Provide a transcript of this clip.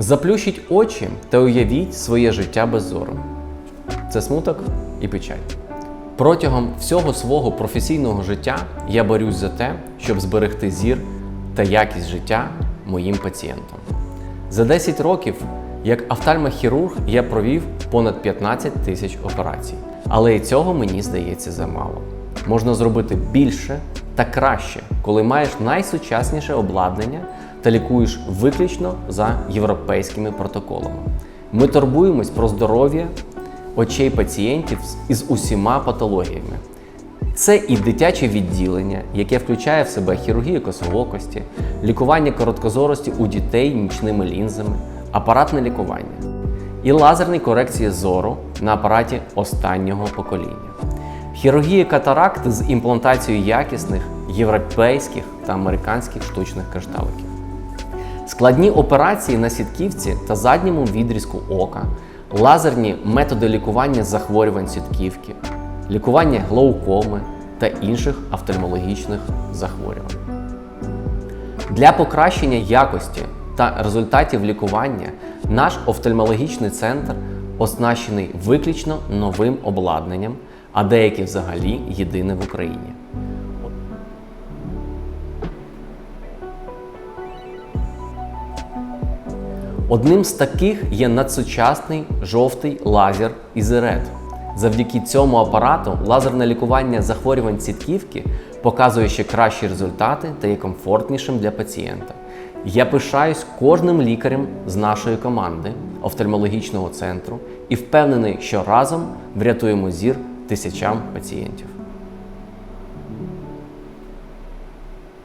Заплющіть очі та уявіть своє життя без зору. Це смуток і печаль. Протягом всього свого професійного життя я борюсь за те, щоб зберегти зір та якість життя моїм пацієнтам. За 10 років як офтальмохірург я провів понад 15 тисяч операцій, але і цього мені здається замало. Можна зробити більше та краще, коли маєш найсучасніше обладнання та лікуєш виключно за європейськими протоколами. Ми турбуємось про здоров'я очей пацієнтів із усіма патологіями. Це і дитяче відділення, яке включає в себе хірургію косоокості, лікування короткозорості у дітей нічними лінзами, апаратне лікування і лазерні корекції зору на апараті останнього покоління. Хірургія катаракт з імплантацією якісних європейських та американських штучних кришталиків. Складні операції на сітківці та задньому відрізку ока, лазерні методи лікування захворювань сітківки, лікування глаукоми та інших офтальмологічних захворювань. Для покращення якості та результатів лікування наш офтальмологічний центр оснащений виключно новим обладнанням, а деякі взагалі єдине в Україні. Одним з таких є надсучасний жовтий лазер Ізерет. Завдяки цьому апарату лазерне лікування захворювань сітківки показує ще кращі результати та є комфортнішим для пацієнта. Я пишаюсь кожним лікарем з нашої команди офтальмологічного центру і впевнений, що разом врятуємо зір тисячам пацієнтів.